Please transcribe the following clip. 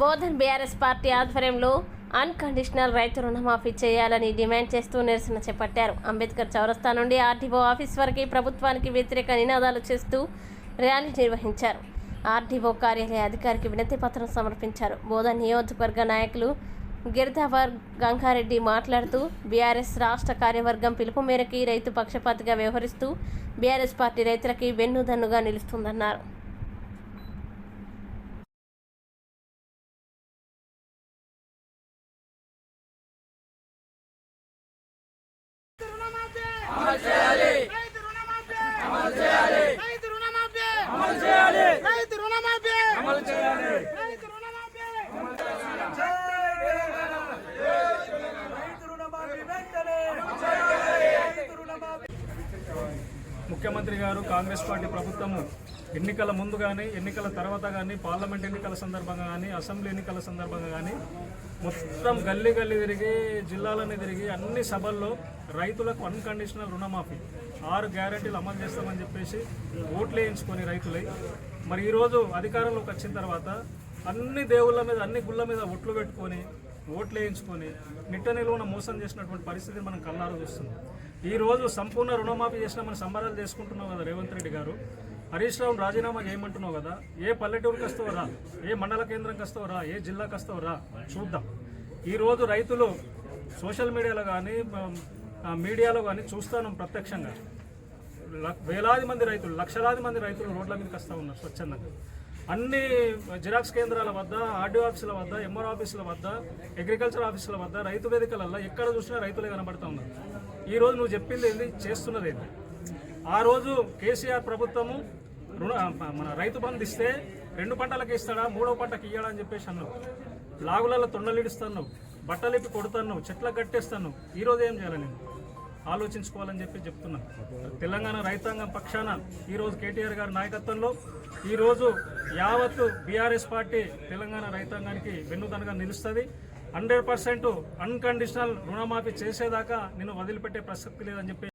Bodhan BRS party ఆధ్వర్యంలో unconditional రైతు రుణమాఫీ చేయాలని డిమాండ్ చేస్తూ నిరసన చేపట్టారు. అంబేద్కర్ చౌరస్తా నుండి ఆర్డీఓ ఆఫీస్ వరకు ప్రభుత్వానికి వ్యతిరేక నినాదాలు చేస్తూ ర్యాలీ నిర్వహించారు. ఆర్డీఓ కార్యాలయ అధికారికి వినతి పత్రం సమర్పించారు. బోధన్ నియోజకవర్గ నాయకులు గిరిధావర్ గంగారెడ్డి మాట్లాడుతూ బీఆర్ఎస్ రాష్ట్ర కార్యవర్గం పిలుపు మేరకి రైతు పక్షపాతిగా వ్యవహరిస్తూ బీఆర్ఎస్ పార్టీ రైతులకి వెన్నుదన్నుగా నిలుస్తుందన్నారు. రుణమాఫీ. అమలు చేయాలి రైతు రుణమాఫీ అమలు చేయాలి రైతు రుణమాఫీ అమలు చేయాలి రైతు రుణమాఫీ అమలు చేయాలి రైతు రుణమాఫీ ముఖ్యమంత్రి గారు కాంగ్రెస్ పార్టీ ప్రభుత్వము ఎన్నికల ముందు కానీ ఎన్నికల తర్వాత కానీ పార్లమెంట్ ఎన్నికల సందర్భంగా కానీ అసెంబ్లీ ఎన్నికల సందర్భంగా కానీ మొత్తం గల్లీ గల్లీ తిరిగి జిల్లాలని తిరిగి అన్ని సభల్లో రైతులకు అన్కండిషనల్ రుణమాఫీ. ఆరు గ్యారెంటీలు అమలు చేస్తామని చెప్పేసి ఓట్లు వేయించుకొని రైతులై మరి ఈరోజు అధికారంలోకి వచ్చిన తర్వాత అన్ని దేవుళ్ళ మీద అన్ని గుళ్ళ మీద ఒట్లు పెట్టుకొని ఓట్లు వేయించుకొని నిట్ట నిలువన మోసం చేసినటువంటి పరిస్థితిని మనం కల్లారు చూస్తున్నాం. ఈరోజు సంపూర్ణ రుణమాఫీ చేసిన మనం సంబరాలు చేసుకుంటున్నాం కదా రేవంత్ రెడ్డి గారు. హరీష్ రావు రాజీనామా చేయమంటున్నావు కదా. ఏ పల్లెటూరుకి వస్తావు రా? ఏ మండల కేంద్రంకి వస్తావు రా? ఏ జిల్లాకి వస్తావు రా? చూద్దాం. ఈరోజు రైతులు సోషల్ మీడియాలో కానీ మీడియాలో కానీ చూస్తాను ప్రత్యక్షంగా. వేలాది మంది రైతులు లక్షలాది మంది రైతులు రోడ్ల మీదకి వస్తూ ఉన్నారు స్వచ్ఛందంగా. అన్ని జిరాక్స్ కేంద్రాల వద్ద ఆర్డీఓ ఆఫీసుల వద్ద ఎంఆర్ ఆఫీసుల వద్ద అగ్రికల్చర్ ఆఫీసుల వద్ద రైతు వేదికలలో ఎక్కడ చూసినా రైతులే కనబడతా ఉన్నారు. ఈ రోజు నువ్వు చెప్పింది ఏంది? చేస్తున్నది ఏంది? ఆ రోజు కేసీఆర్ ప్రభుత్వము రుణ మన రైతు బంధు ఇస్తే రెండు పంటలకు ఇస్తాడా? మూడో పంటకి ఇయ్యాడా అని చెప్పేసి అన్నావు. లాగులలో తొండలిడుస్తున్నావు. బట్టలిపి కొడుతాను చెట్లకు కట్టేస్తాను ఈ రోజు ఏం చేయాలి నేను? ఆలోచించుకోవాలని చెప్పి చెప్తున్నాను తెలంగాణ రైతాంగం పక్షాన ఈరోజు కేటీఆర్ గారి నాయకత్వంలో ఈరోజు యావత్తు బీఆర్ఎస్ పార్టీ తెలంగాణ రైతాంగానికి వెన్నుదనగా నిలుస్తుంది. హండ్రెడ్ పర్సెంట్ అన్కండిషనల్ రుణమాఫీ చేసేదాకా నేను వదిలిపెట్టే ప్రసక్తి లేదని చెప్పి